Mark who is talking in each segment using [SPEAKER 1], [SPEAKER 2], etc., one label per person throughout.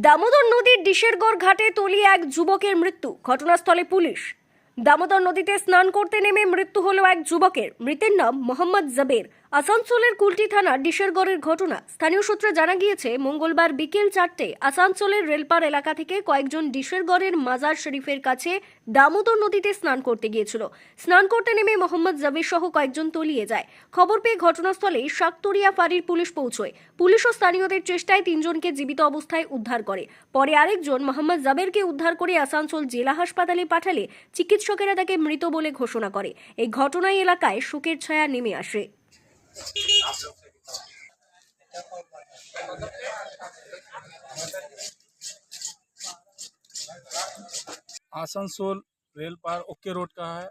[SPEAKER 1] দামোদর নদীর ডিশেরগড় ঘাটে তলিয়ে এক যুবকের মৃত্যু। ঘটনাস্থলে পুলিশ। দামোদর নদীতে স্নান করতে নেমে মৃত্যু হলো এক যুবকের। মৃতের নাম মোহাম্মদ জাবের। আসানসোলের কুলটি থানার ডিশেরগড়ের ঘটনা। স্থানীয় সূত্রে জানা গিয়েছে, মঙ্গলবার বিকেল চারটে আসানসোলের রেলপার এলাকা থেকে কয়েকজন ডিশেরগড়ের মাজার শরীফের কাছে দামোদর নদীতে স্নান করতে গিয়েছিল। স্নান করতে নেমে মোহাম্মদ জাবির সহ কয়েকজন তলিয়ে যায়। খবর পেয়ে ঘটনাস্থলে শাকতরিয়া ফাঁড়ির পুলিশ পৌঁছয়। পুলিশ ও স্থানীয়দের চেষ্টায় তিনজনকে জীবিত অবস্থায় উদ্ধার করে। পরে আরেকজন মোহাম্মদ জাবেরকে উদ্ধার করে আসানসোল জেলা হাসপাতালে পাঠালে চিকিৎসকেরা তাকে মৃত বলে ঘোষণা করে এই ঘটনায় এলাকায় শোকের ছায়া নেমে আসে
[SPEAKER 2] आसनसोल रेल पार ओके रोड का है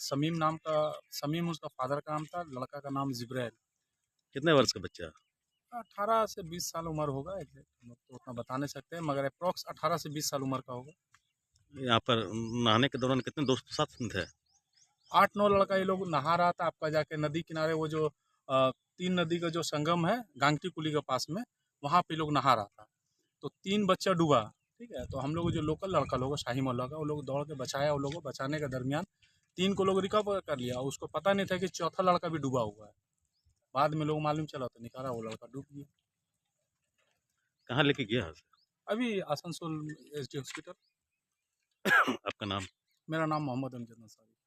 [SPEAKER 2] समीम नाम का समीम उसका फादर का नाम था लड़का का नाम जिब्रैल
[SPEAKER 3] कितने वर्ष का बच्चा
[SPEAKER 2] अठारह से बीस साल उम्र होगा exact हम लोग तो उतना बता नहीं सकते मगर अप्रॉक्स अठारह से बीस साल उम्र का होगा
[SPEAKER 3] यहाँ पर नहाने के दौरान कितने दोस्त साथ में थे?
[SPEAKER 2] आठ नौ लड़का ये लोग नहा रहा था आपका जाके नदी किनारे वो जो तीन नदी का जो संगम है गांगटी कुली के पास में वहाँ पे लोग नहा रहा था। तो तीन बच्चा डूबा ठीक है? तो हम लोग जो लोकल लड़का लोग शाही मोहल्ला का वो लोग दौड़ के बचाया वो लोग को बचाने के दरमियान तीन को लोग रिकवर कर लिया। उसको पता नहीं था कि चौथा लड़का भी डूबा हुआ है। बाद में लोग मालूम चला तो निकाला वो लड़का डूब गया।
[SPEAKER 3] कहाँ लेके गया
[SPEAKER 2] अभी आसनसोल एस हॉस्पिटल।
[SPEAKER 3] आपका नाम?
[SPEAKER 2] मेरा नाम मोहम्मद अमजद नसारी